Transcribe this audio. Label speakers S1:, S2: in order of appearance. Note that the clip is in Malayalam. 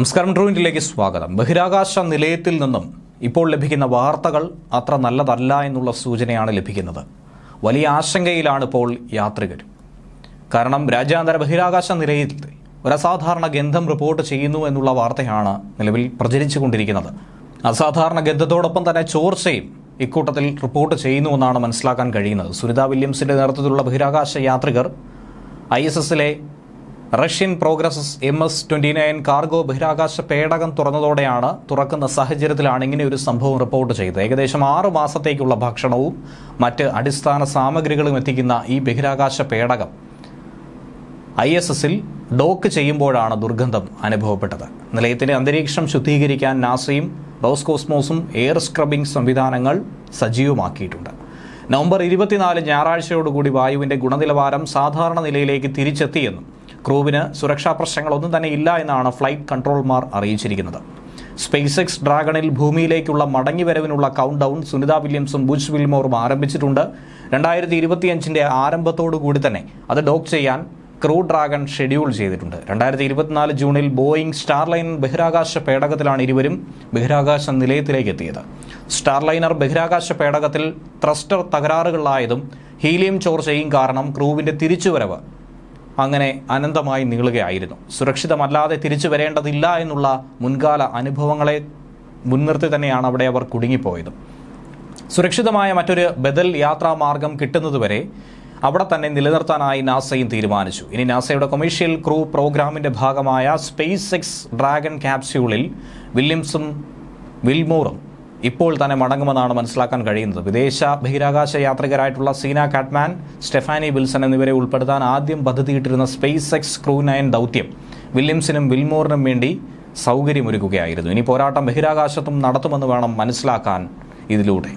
S1: നമസ്കാരം ട്രൂവിന്റിലേക്ക് സ്വാഗതം. ബഹിരാകാശ നിലയത്തിൽ നിന്നും ഇപ്പോൾ ലഭിക്കുന്ന വാർത്തകൾ അത്ര നല്ലതല്ല എന്നുള്ള സൂചനയാണ് ലഭിക്കുന്നത്. വലിയ ആശങ്കയിലാണ് ഇപ്പോൾ യാത്രികർ. കാരണം രാജ്യാന്തര ബഹിരാകാശ നിലയത്തിൽ ഒരു അസാധാരണ ഗന്ധം റിപ്പോർട്ട് ചെയ്യുന്നു എന്നുള്ള വാർത്തയാണ് നിലവിൽ പ്രചരിച്ചുകൊണ്ടിരിക്കുന്നത്. അസാധാരണ ഗന്ധത്തോടൊപ്പം തന്നെ ചോർച്ചയും ഇക്കൂട്ടത്തിൽ റിപ്പോർട്ട് ചെയ്യുന്നുവെന്നാണ് മനസ്സിലാക്കാൻ കഴിയുന്നത്. സുനിത വില്യംസിന്റെ നേതൃത്വത്തിലുള്ള ബഹിരാകാശ യാത്രികർ ഐ എസ് എസിലെ Russian Progress M S twenty nine cargo ബഹിരാകാശ പേടകം തുറന്നതോടെയാണ് തുറക്കുന്ന സാഹചര്യത്തിലാണ് ഇങ്ങനെ ഒരു സംഭവം റിപ്പോർട്ട് ചെയ്തത്. ഏകദേശം ആറ് മാസത്തേക്കുള്ള ഭക്ഷണവും മറ്റ് അടിസ്ഥാന സാമഗ്രികളും എത്തിക്കുന്ന ഈ ബഹിരാകാശ പേടകം ഐ എസ് എസിൽ ഡോക്ക് ചെയ്യുമ്പോഴാണ് ദുർഗന്ധം അനുഭവപ്പെട്ടത്. നിലയത്തിലെ അന്തരീക്ഷം ശുദ്ധീകരിക്കാൻ നാസയും റോസ്കോസ്മോസും എയർ സ്ക്രബിംഗ് സംവിധാനങ്ങൾ സജീവമാക്കിയിട്ടുണ്ട്. നവംബർ ഇരുപത്തിനാല് ഞായറാഴ്ചയോടുകൂടി വായുവിന്റെ ഗുണനിലവാരം സാധാരണ നിലയിലേക്ക് തിരിച്ചെത്തിയെന്നും ക്രൂവിന് സുരക്ഷാ പ്രശ്നങ്ങളൊന്നും തന്നെ ഇല്ല എന്നാണ് ഫ്ലൈറ്റ് കൺട്രോൾമാർ അറിയിച്ചിരിക്കുന്നത്. സ്പേസ് എക്സ് ഡ്രാഗണിൽ ഭൂമിയിലേക്കുള്ള മടങ്ങിവരവിനുള്ള കൗണ്ട് ഡൗൺ സുനിത വില്യംസും ബുജ് വിൽമോറും ആരംഭിച്ചിട്ടുണ്ട്. രണ്ടായിരത്തി ഇരുപത്തിയഞ്ചിന്റെ ആരംഭത്തോടുകൂടി തന്നെ അത് ഡോക്ക് ചെയ്യാൻ ക്രൂ ഡ്രാഗൺ ഷെഡ്യൂൾ ചെയ്തിട്ടുണ്ട്. രണ്ടായിരത്തി ഇരുപത്തിനാല് ജൂണിൽ ബോയിങ് സ്റ്റാർലൈൻ ബഹിരാകാശ പേടകത്തിലാണ് ഇരുവരും ബഹിരാകാശ നിലയത്തിലേക്ക് എത്തിയത് സ്റ്റാർലൈനർ ബഹിരാകാശ പേടകത്തിൽ ത്രസ്റ്റർ തകരാറുകളായതും ഹീലിയം ചോർച്ചയും കാരണം ക്രൂവിന്റെ തിരിച്ചുവരവ് അങ്ങനെ അനന്തമായി നീളുകയായിരുന്നു. സുരക്ഷിതമല്ലാതെ തിരിച്ചു വരേണ്ടതില്ല എന്നുള്ള മുൻകാല അനുഭവങ്ങളെ മുൻനിർത്തി തന്നെയാണ് അവിടെ അവർ കുടുങ്ങിപ്പോയത്. സുരക്ഷിതമായ മറ്റൊരു ബദൽ യാത്രാ മാർഗം കിട്ടുന്നതുവരെ അവിടെ തന്നെ നിലനിർത്താനായി നാസയും തീരുമാനിച്ചു. ഇനി നാസയുടെ കൊമേഴ്ഷ്യൽ ക്രൂ പ്രോഗ്രാമിന്റെ ഭാഗമായ സ്പേസ് എക്സ് ഡ്രാഗൺ ക്യാപ്സ്യൂളിൽ വില്യംസും വിൽമോറും ഇപ്പോൾ തന്നെ മടങ്ങുമെന്നാണ് മനസ്സിലാക്കാൻ കഴിയുന്നത്. വിദേശ ബഹിരാകാശ യാത്രികരായിട്ടുള്ള സീന കാറ്റ്മാൻ സ്റ്റെഫാനി വിൽസൺ എന്നിവരെ ഉൾപ്പെടുത്താൻ ആദ്യം പദ്ധതിയിട്ടിരുന്ന സ്പേസ് എക്സ് ക്രൂ നയൻ ദൗത്യം വില്യംസിനും വിൽമോറിനും വേണ്ടി സൗകര്യമൊരുക്കുകയായിരുന്നു. ഇനി പോരാട്ടം ബഹിരാകാശത്തും നടത്തുമെന്ന് വേണം മനസ്സിലാക്കാൻ ഇതിലൂടെ.